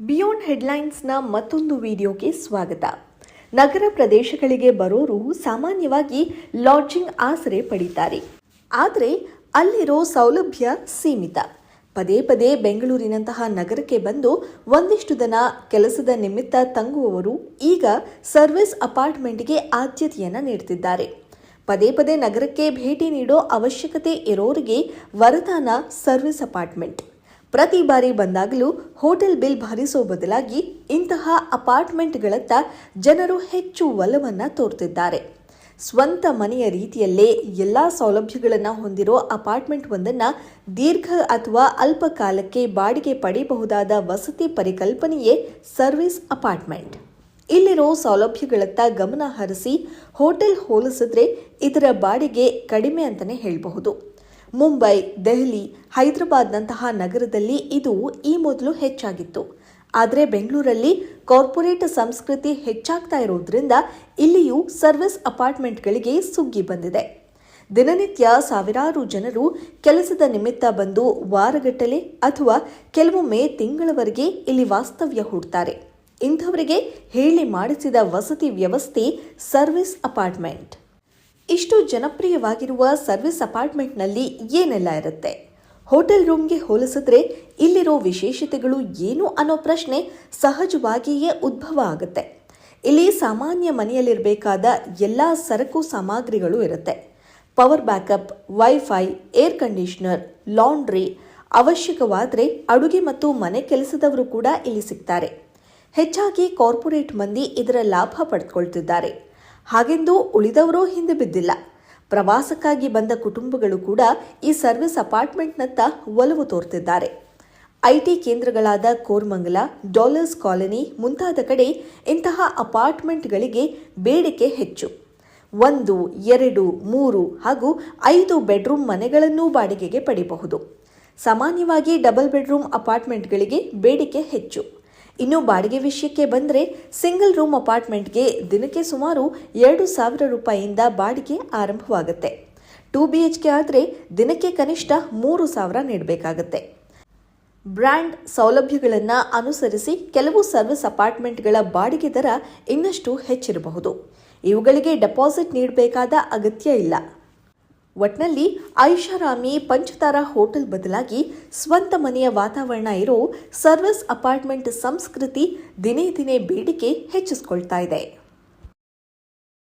Beyond ಹೆಡ್ಲೈನ್ಸ್ನ ಮತ್ತೊಂದು ವಿಡಿಯೋಗೆ ಸ್ವಾಗತ. ನಗರ ಪ್ರದೇಶಗಳಿಗೆ ಬರೋರು ಸಾಮಾನ್ಯವಾಗಿ ಲಾಡ್ಜಿಂಗ್ ಆಸರೆ ಪಡೀತಾರೆ. ಆದರೆ ಅಲ್ಲಿರೋ ಸೌಲಭ್ಯ ಸೀಮಿತ. ಪದೇ ಪದೇ ಬೆಂಗಳೂರಿನಂತಹ ನಗರಕ್ಕೆ ಬಂದು ಒಂದಿಷ್ಟು ದಿನ ಕೆಲಸದ ನಿಮಿತ್ತ ತಂಗುವವರು ಈಗ ಸರ್ವಿಸ್ ಅಪಾರ್ಟ್ಮೆಂಟ್ಗೆ ಆದ್ಯತೆಯನ್ನು ನೀಡುತ್ತಿದ್ದಾರೆ ಪದೇ ಪದೇ ನಗರಕ್ಕೆ ಭೇಟಿ ನೀಡೋ ಅವಶ್ಯಕತೆ ಇರೋರಿಗೆ ವರದಾನ ಸರ್ವಿಸ್ ಅಪಾರ್ಟ್ಮೆಂಟ್. ಪ್ರತಿ ಬಾರಿ ಬಂದಾಗಲೂ ಹೋಟೆಲ್ ಬಿಲ್ ಭರಿಸೋ ಬದಲಾಗಿ ಇಂತಹ ಅಪಾರ್ಟ್ಮೆಂಟ್ಗಳತ್ತ ಜನರು ಹೆಚ್ಚು ಒಲವನ್ನು ತೋರ್ತಿದ್ದಾರೆ. ಸ್ವಂತ ಮನೆಯ ರೀತಿಯಲ್ಲೇ ಎಲ್ಲ ಸೌಲಭ್ಯಗಳನ್ನು ಹೊಂದಿರೋ ಅಪಾರ್ಟ್ಮೆಂಟ್ ಒಂದನ್ನು ದೀರ್ಘ ಅಥವಾ ಅಲ್ಪ ಕಾಲಕ್ಕೆ ಬಾಡಿಗೆ ಪಡೆಯಬಹುದಾದ ವಸತಿ ಪರಿಕಲ್ಪನೆಯೇ ಸರ್ವಿಸ್ ಅಪಾರ್ಟ್ಮೆಂಟ್. ಇಲ್ಲಿರೋ ಸೌಲಭ್ಯಗಳತ್ತ ಗಮನ ಹರಿಸಿ ಹೋಟೆಲ್ ಹೋಲಿಸಿದ್ರೆ ಇದರ ಬಾಡಿಗೆ ಕಡಿಮೆ ಅಂತಲೇ ಹೇಳಬಹುದು. ಮುಂಬೈ, ದೆಹಲಿ, ಹೈದರಾಬಾದ್ನಂತಹ ನಗರದಲ್ಲಿ ಇದು ಈ ಮೊದಲು ಹೆಚ್ಚಾಗಿತ್ತು. ಆದರೆ ಬೆಂಗಳೂರಲ್ಲಿ ಕಾರ್ಪೊರೇಟ್ ಸಂಸ್ಕೃತಿ ಹೆಚ್ಚಾಗ್ತಾ ಇರೋದ್ರಿಂದ ಇಲ್ಲಿಯೂ ಸರ್ವಿಸ್ ಅಪಾರ್ಟ್ಮೆಂಟ್ಗಳಿಗೆ ಸುಗ್ಗಿ ಬಂದಿದೆ. ದಿನನಿತ್ಯ ಸಾವಿರಾರು ಜನರು ಕೆಲಸದ ನಿಮಿತ್ತ ಬಂದು ವಾರಗಟ್ಟಲೆ ಅಥವಾ ಕೆಲವೊಮ್ಮೆ ತಿಂಗಳವರೆಗೆ ಇಲ್ಲಿ ವಾಸ್ತವ್ಯ ಹೂಡ್ತಾರೆ. ಇಂಥವರಿಗೆ ಹೇಳಿ ಮಾಡಿಸಿದ ವಸತಿ ವ್ಯವಸ್ಥೆ ಸರ್ವಿಸ್ ಅಪಾರ್ಟ್ಮೆಂಟ್. ಇಷ್ಟು ಜನಪ್ರಿಯವಾಗಿರುವ ಸರ್ವಿಸ್ ಅಪಾರ್ಟ್ಮೆಂಟ್ನಲ್ಲಿ ಏನೆಲ್ಲ ಇರುತ್ತೆ? ಹೋಟೆಲ್ ರೂಮ್ಗೆ ಹೋಲಿಸಿದ್ರೆ ಇಲ್ಲಿರೋ ವಿಶೇಷತೆಗಳು ಏನು ಅನ್ನೋ ಪ್ರಶ್ನೆ ಸಹಜವಾಗಿಯೇ ಉದ್ಭವ ಆಗುತ್ತೆ. ಇಲ್ಲಿ ಸಾಮಾನ್ಯ ಮನೆಯಲ್ಲಿರಬೇಕಾದ ಎಲ್ಲ ಸರಕು ಸಾಮಗ್ರಿಗಳು ಇರುತ್ತೆ. Power backup, wifi, air conditioner, laundry ಅವಶ್ಯಕವಾದರೆ ಅಡುಗೆ ಮತ್ತು ಮನೆ ಕೆಲಸದವರು ಕೂಡ ಇಲ್ಲಿ ಸಿಗ್ತಾರೆ. ಹೆಚ್ಚಾಗಿ ಕಾರ್ಪೊರೇಟ್ ಮಂದಿ ಇದರ ಲಾಭ ಪಡೆದುಕೊಳ್ತಿದ್ದಾರೆ ಹಾಗೆಂದು ಉಳಿದವರೂ ಹಿಂದೆ ಬಿದ್ದಿಲ್ಲ. ಪ್ರವಾಸಕ್ಕಾಗಿ ಬಂದ ಕುಟುಂಬಗಳು ಕೂಡ ಈ ಸರ್ವಿಸ್ ಅಪಾರ್ಟ್ಮೆಂಟ್ನತ್ತ ಒಲವು ತೋರ್ತಿದ್ದಾರೆ. ಐಟಿ ಕೇಂದ್ರಗಳಾದ ಕೋರ್ಮಂಗಲ, ಡಾಲರ್ಸ್ ಕಾಲನಿ ಮುಂತಾದ ಕಡೆ ಇಂತಹ ಅಪಾರ್ಟ್ಮೆಂಟ್ಗಳಿಗೆ ಬೇಡಿಕೆ ಹೆಚ್ಚು. ಒಂದು, ಎರಡು, ಮೂರು ಹಾಗೂ ಐದು ಬೆಡ್ರೂಮ್ ಮನೆಗಳನ್ನೂ ಬಾಡಿಗೆಗೆ ಪಡೆಯಬಹುದು ಸಾಮಾನ್ಯವಾಗಿ ಡಬಲ್ ಬೆಡ್ರೂಮ್ ಅಪಾರ್ಟ್ಮೆಂಟ್ಗಳಿಗೆ ಬೇಡಿಕೆ ಹೆಚ್ಚು. ಇನ್ನು ಬಾಡಿಗೆ ವಿಷಯಕ್ಕೆ ಬಂದರೆ ಸಿಂಗಲ್ ರೂಮ್ ಅಪಾರ್ಟ್ಮೆಂಟ್ಗೆ ದಿನಕ್ಕೆ ಸುಮಾರು ಎರಡು ಸಾವಿರ ರೂಪಾಯಿಯಿಂದ ಬಾಡಿಗೆ ಆರಂಭವಾಗುತ್ತೆ. ಟೂ ಬಿ ಎಚ್ ಕೆ ಆದರೆ ದಿನಕ್ಕೆ ಕನಿಷ್ಠ ಮೂರು ಸಾವಿರ ನೀಡಬೇಕಾಗತ್ತೆ. ಬ್ರ್ಯಾಂಡ್ ಸೌಲಭ್ಯಗಳನ್ನು ಅನುಸರಿಸಿ ಕೆಲವು ಸರ್ವಿಸ್ ಅಪಾರ್ಟ್ಮೆಂಟ್ಗಳ ಬಾಡಿಗೆ ದರ ಇನ್ನಷ್ಟು ಹೆಚ್ಚಿರಬಹುದು. ಇವುಗಳಿಗೆ ಡೆಪಾಸಿಟ್ ನೀಡಬೇಕಾದ ಅಗತ್ಯ ಇಲ್ಲ. ಒಟ್ನಲ್ಲಿ ಐಷಾರಾಮಿ ಪಂಚತಾರ ಹೋಟೆಲ್ ಬದಲಾಗಿ ಸ್ವಂತ ಮನೆಯ ವಾತಾವರಣ ಇರೋ ಸರ್ವಿಸ್ ಅಪಾರ್ಟ್ಮೆಂಟ್ ಸಂಸ್ಕೃತಿ ದಿನೇ ದಿನೇ ಬೇಡಿಕೆ ಹೆಚ್ಚಿಸ್ಕೊಳ್ತಾ ಇದೆ.